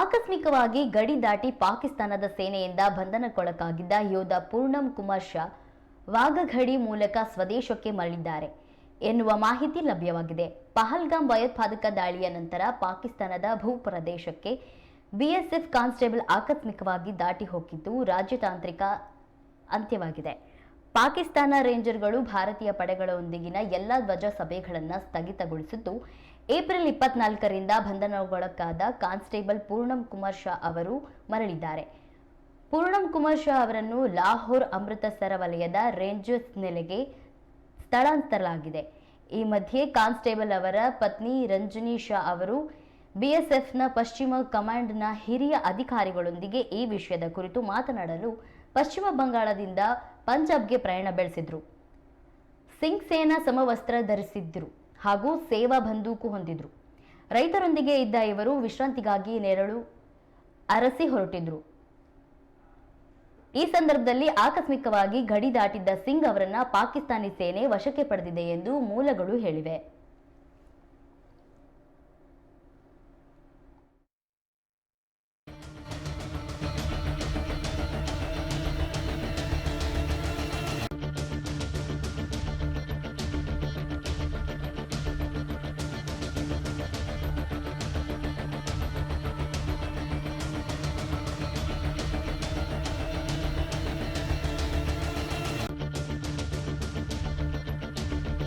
ಆಕಸ್ಮಿಕವಾಗಿ ಗಡಿ ದಾಟಿ ಪಾಕಿಸ್ತಾನದ ಸೇನೆಯಿಂದ ಬಂಧನಕ್ಕೊಳಗಾಗಿದ್ದ ಯೋಧ ಪೂರ್ಣಂ ಕುಮಾರ್ ಶಾ ವಾಗಘಡಿ ಮೂಲಕ ಸ್ವದೇಶಕ್ಕೆ ಮರಳಿದ್ದಾರೆ ಎನ್ನುವ ಮಾಹಿತಿ ಲಭ್ಯವಾಗಿದೆ. ಪಹಲ್ಗಾಮ್ ಭಯೋತ್ಪಾದಕ ದಾಳಿಯ ನಂತರ ಪಾಕಿಸ್ತಾನದ ಭೂಪ್ರದೇಶಕ್ಕೆ ಬಿಎಸ್ಎಫ್ ಕಾನ್ಸ್ಟೇಬಲ್ ಆಕಸ್ಮಿಕವಾಗಿ ದಾಟಿ ಹೋಗಿದ್ದು ರಾಜತಾಂತ್ರಿಕ ಅಂತ್ಯವಾಗಿದೆ. ಪಾಕಿಸ್ತಾನ ರೇಂಜರ್ಗಳು ಭಾರತೀಯ ಪಡೆಗಳೊಂದಿಗಿನ ಎಲ್ಲ ಧ್ವಜ ಸಭೆಗಳನ್ನು ಸ್ಥಗಿತಗೊಳಿಸಿದ್ದು ಏಪ್ರಿಲ್ ಇಪ್ಪತ್ನಾಲ್ಕರಿಂದ ಬಂಧನಗೊಳಗಾದ ಕಾನ್ಸ್ಟೇಬಲ್ ಪೂರ್ಣಂ ಕುಮಾರ್ ಶಾ ಅವರು ಮರಳಿದ್ದಾರೆ. ಪೂರ್ಣಂ ಕುಮಾರ್ ಶಾ ಅವರನ್ನು ಲಾಹೋರ್ ಅಮೃತಸರ ವಲಯದ ರೇಂಜರ್ಸ್ ನೆಲೆಗೆ ಸ್ಥಳಾಂತರಲಾಗಿದೆ. ಈ ಮಧ್ಯೆ ಕಾನ್ಸ್ಟೇಬಲ್ ಅವರ ಪತ್ನಿ ರಂಜನಿ ಶಾ ಅವರು ಬಿಎಸ್ಎಫ್ನ ಪಶ್ಚಿಮ ಕಮಾಂಡ್ನ ಹಿರಿಯ ಅಧಿಕಾರಿಗಳೊಂದಿಗೆ ಈ ವಿಷಯದ ಕುರಿತು ಮಾತನಾಡಲು ಪಶ್ಚಿಮ ಬಂಗಾಳದಿಂದ ಪಂಜಾಬ್ಗೆ ಪ್ರಯಾಣ ಬೆಳೆಸಿದ್ರು. ಸಿಂಗ್ ಸೇನಾ ಸಮವಸ್ತ್ರ ಧರಿಸಿದ್ರು. ಹಾಗೂ ಸೇವಾ ಬಂದೂಕು ಹೊಂದಿದ್ರು. ರೈತರೊಂದಿಗೆ ಇದ್ದ ಇವರು ವಿಶ್ರಾಂತಿಗಾಗಿ ನೆರಳು ಅರಸಿ ಹೊರಟಿದ್ರು. ಈ ಸಂದರ್ಭದಲ್ಲಿ ಆಕಸ್ಮಿಕವಾಗಿ ಗಡಿ ದಾಟಿದ್ದ ಸಿಂಗ್ ಅವರನ್ನ ಪಾಕಿಸ್ತಾನಿ ಸೇನೆ ವಶಕ್ಕೆ ಪಡೆದಿದೆ ಎಂದು ಮೂಲಗಳು ಹೇಳಿವೆ.